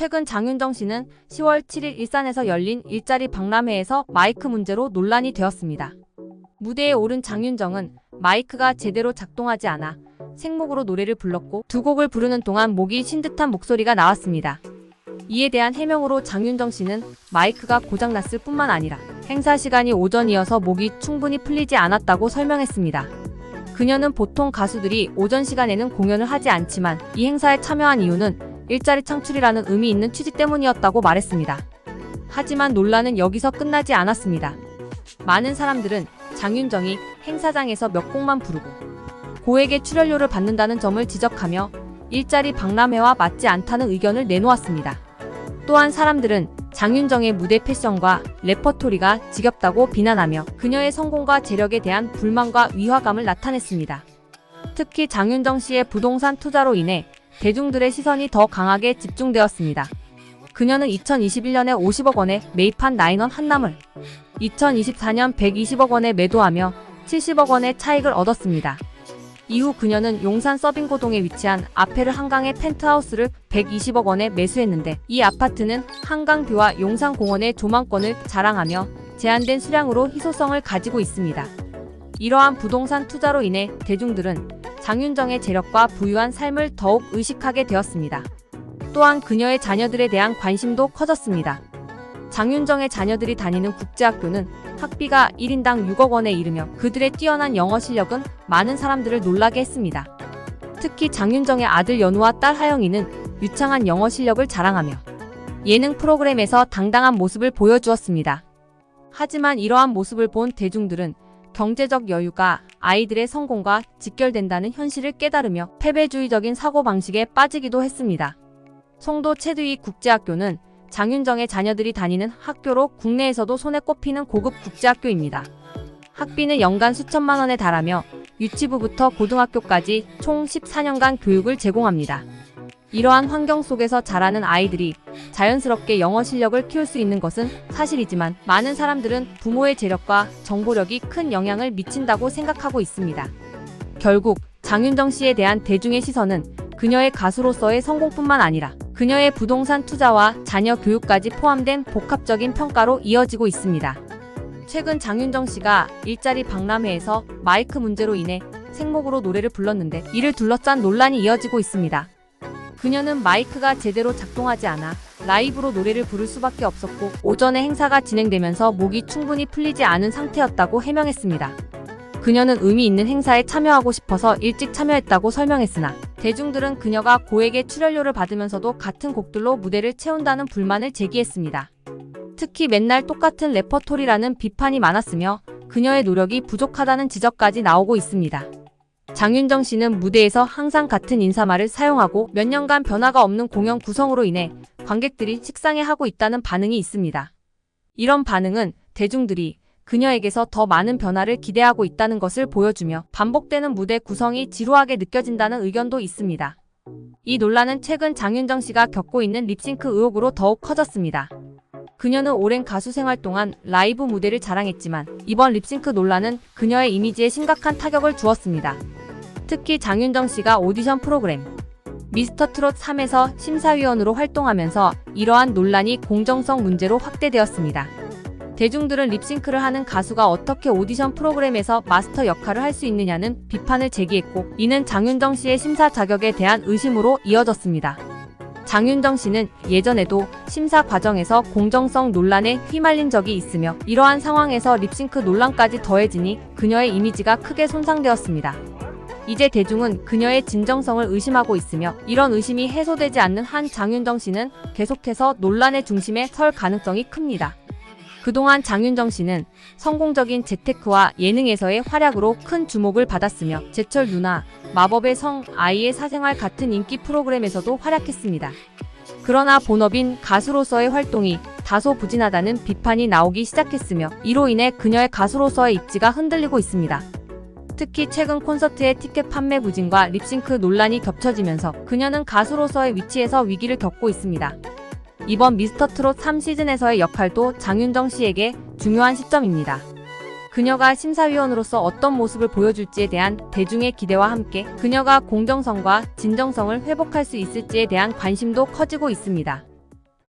최근 장윤정 씨는 10월 7일 일산에서 열린 일자리 박람회에서 마이크 문제로 논란이 되었습니다. 무대에 오른 장윤정은 마이크가 제대로 작동하지 않아 생목으로 노래를 불렀고 두 곡을 부르는 동안 목이 쉰 듯한 목소리가 나왔습니다. 이에 대한 해명으로 장윤정 씨는 마이크가 고장났을 뿐만 아니라 행사 시간이 오전이어서 목이 충분히 풀리지 않았다고 설명했습니다. 그녀는 보통 가수들이 오전 시간에는 공연을 하지 않지만 이 행사에 참여한 이유는 일자리 창출이라는 의미 있는 취지 때문이었다고 말했습니다. 하지만 논란은 여기서 끝나지 않았습니다. 많은 사람들은 장윤정이 행사장에서 몇 곡만 부르고 고액의 출연료를 받는다는 점을 지적하며 일자리 박람회와 맞지 않다는 의견을 내놓았습니다. 또한 사람들은 장윤정의 무대 패션과 레퍼토리가 지겹다고 비난하며 그녀의 성공과 재력에 대한 불만과 위화감을 나타냈습니다. 특히 장윤정 씨의 부동산 투자로 인해 대중들의 시선이 더 강하게 집중되었습니다. 그녀는 2021년에 50억 원에 매입한 나인원 한남을 2024년 120억 원에 매도하며 70억 원의 차익을 얻었습니다. 이후 그녀는 용산 서빙고동에 위치한 아페르 한강의 펜트하우스를 120억 원에 매수했는데 이 아파트는 한강뷰와 용산공원의 조망권을 자랑하며 제한된 수량으로 희소성을 가지고 있습니다. 이러한 부동산 투자로 인해 대중들은 장윤정의 재력과 부유한 삶을 더욱 의식하게 되었습니다. 또한 그녀의 자녀들에 대한 관심도 커졌습니다. 장윤정의 자녀들이 다니는 국제학교는 학비가 1인당 6억 원에 이르며 그들의 뛰어난 영어 실력은 많은 사람들을 놀라게 했습니다. 특히 장윤정의 아들 연우와 딸 하영이는 유창한 영어 실력을 자랑하며 예능 프로그램에서 당당한 모습을 보여주었습니다. 하지만 이러한 모습을 본 대중들은 경제적 여유가 아이들의 성공과 직결된다는 현실을 깨달으며 패배주의적인 사고방식에 빠지기도 했습니다. 송도 체두이 국제학교는 장윤정의 자녀들이 다니는 학교로 국내에서도 손에 꼽히는 고급 국제학교입니다. 학비는 연간 수천만 원에 달하며 유치부부터 고등학교까지 총 14년간 교육을 제공합니다. 이러한 환경 속에서 자라는 아이들이 자연스럽게 영어 실력을 키울 수 있는 것은 사실이지만 많은 사람들은 부모의 재력과 정보력이 큰 영향을 미친다고 생각하고 있습니다. 결국 장윤정 씨에 대한 대중의 시선은 그녀의 가수로서의 성공뿐만 아니라 그녀의 부동산 투자와 자녀 교육까지 포함된 복합적인 평가로 이어지고 있습니다. 최근 장윤정 씨가 일자리 박람회에서 마이크 문제로 인해 생목으로 노래를 불렀는데 이를 둘러싼 논란이 이어지고 있습니다. 그녀는 마이크가 제대로 작동하지 않아 라이브로 노래를 부를 수밖에 없었고 오전에 행사가 진행되면서 목이 충분히 풀리지 않은 상태였다고 해명했습니다. 그녀는 의미 있는 행사에 참여하고 싶어서 일찍 참여했다고 설명했으나 대중들은 그녀가 고액의 출연료를 받으면서도 같은 곡들로 무대를 채운다는 불만을 제기했습니다. 특히 맨날 똑같은 레퍼토리라는 비판이 많았으며 그녀의 노력이 부족하다는 지적까지 나오고 있습니다. 장윤정 씨는 무대에서 항상 같은 인사말을 사용하고 몇 년간 변화가 없는 공연 구성으로 인해 관객들이 식상해하고 있다는 반응이 있습니다. 이런 반응은 대중들이 그녀에게서 더 많은 변화를 기대하고 있다는 것을 보여주며 반복되는 무대 구성이 지루하게 느껴진다는 의견도 있습니다. 이 논란은 최근 장윤정 씨가 겪고 있는 립싱크 의혹으로 더욱 커졌습니다. 그녀는 오랜 가수 생활 동안 라이브 무대를 자랑했지만 이번 립싱크 논란은 그녀의 이미지에 심각한 타격을 주었습니다. 특히 장윤정 씨가 오디션 프로그램 미스터 트롯 3에서 심사위원으로 활동하면서 이러한 논란이 공정성 문제로 확대되었습니다. 대중들은 립싱크를 하는 가수가 어떻게 오디션 프로그램에서 마스터 역할을 할 수 있느냐는 비판을 제기했고 이는 장윤정 씨의 심사 자격에 대한 의심으로 이어졌습니다. 장윤정 씨는 예전에도 심사 과정에서 공정성 논란에 휘말린 적이 있으며 이러한 상황에서 립싱크 논란까지 더해지니 그녀의 이미지가 크게 손상되었습니다. 이제 대중은 그녀의 진정성을 의심하고 있으며 이런 의심이 해소되지 않는 한 장윤정 씨는 계속해서 논란의 중심에 설 가능성이 큽니다. 그동안 장윤정 씨는 성공적인 재테크와 예능에서의 활약으로 큰 주목을 받았으며 제철 누나, 마법의 성, 아이의 사생활 같은 인기 프로그램에서도 활약했습니다. 그러나 본업인 가수로서의 활동이 다소 부진하다는 비판이 나오기 시작했으며 이로 인해 그녀의 가수로서의 입지가 흔들리고 있습니다. 특히 최근 콘서트의 티켓 판매 부진과 립싱크 논란이 겹쳐지면서 그녀는 가수로서의 위치에서 위기를 겪고 있습니다. 이번 미스터 트롯 3시즌에서의 역할도 장윤정 씨에게 중요한 시점입니다. 그녀가 심사위원으로서 어떤 모습을 보여줄지에 대한 대중의 기대와 함께 그녀가 공정성과 진정성을 회복할 수 있을지에 대한 관심도 커지고 있습니다.